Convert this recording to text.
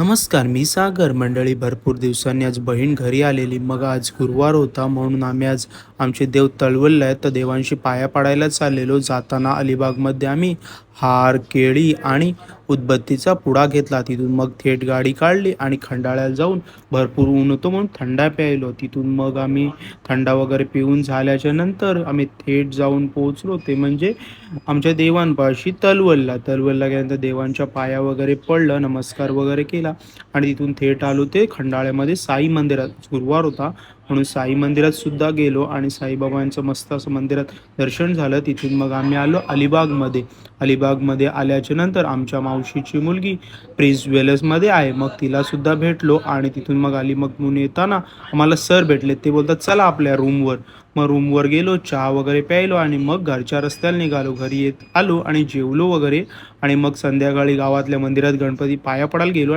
नमस्कार मी सागर. मंडळी भरपूर दिवसांनी आज बहीण घरी आलेली. मग आज गुरुवार होता म्हणून आम्ही आज आमचे देव तळवलला आहे तर देवांशी पाया पडायला चाललेलो. जाताना अलिबागमध्ये आम्ही हार केळी आणि उदबत्तीचा पुडा घेतला. तिथून मग थेट गाडी काढली आणि खंडाळ्याला जाऊन भरपूर ऊन होतो म्हणून थंडा प्यायलो. तिथून मग आम्ही थंडा वगैरे पिऊन झाल्याच्यानंतर आम्ही थेट जाऊन पोहोचलो. ते म्हणजे आमच्या देवांपाशी तलवलला तलवलला गेल्यानंतर देवांच्या पाया वगैरे पडलं. नमस्कार वगैरे केला. आणि तिथून थेट आलो ते खंडाळ्यामध्ये साई मंदिरात. गुरुवार होता म्हणून साई मंदिरात सुद्धा गेलो आणि साईबाबांचं मस्त असं मंदिरात दर्शन झालं. तिथून मग आम्ही आलो अलिबागमध्ये. अलिबागमध्ये आल्याच्यानंतर आमच्या मावशीची मुलगी प्रिन्स ज्वेलर्समध्ये आहे. मग तिला सुद्धा भेटलो आणि तिथून मग अलिबागहून येताना आम्हाला सर भेटले. ते बोलतात चला आपल्या रूमवर. मग रूमवर गेलो चहा वगैरे प्यायलो आणि मग घरच्या रस्त्याला निघालो. घरी येत आलो आणि जेवलो वगैरे. आणि मग संध्याकाळी गावातल्या मंदिरात गणपती पाया पडायला गेलो.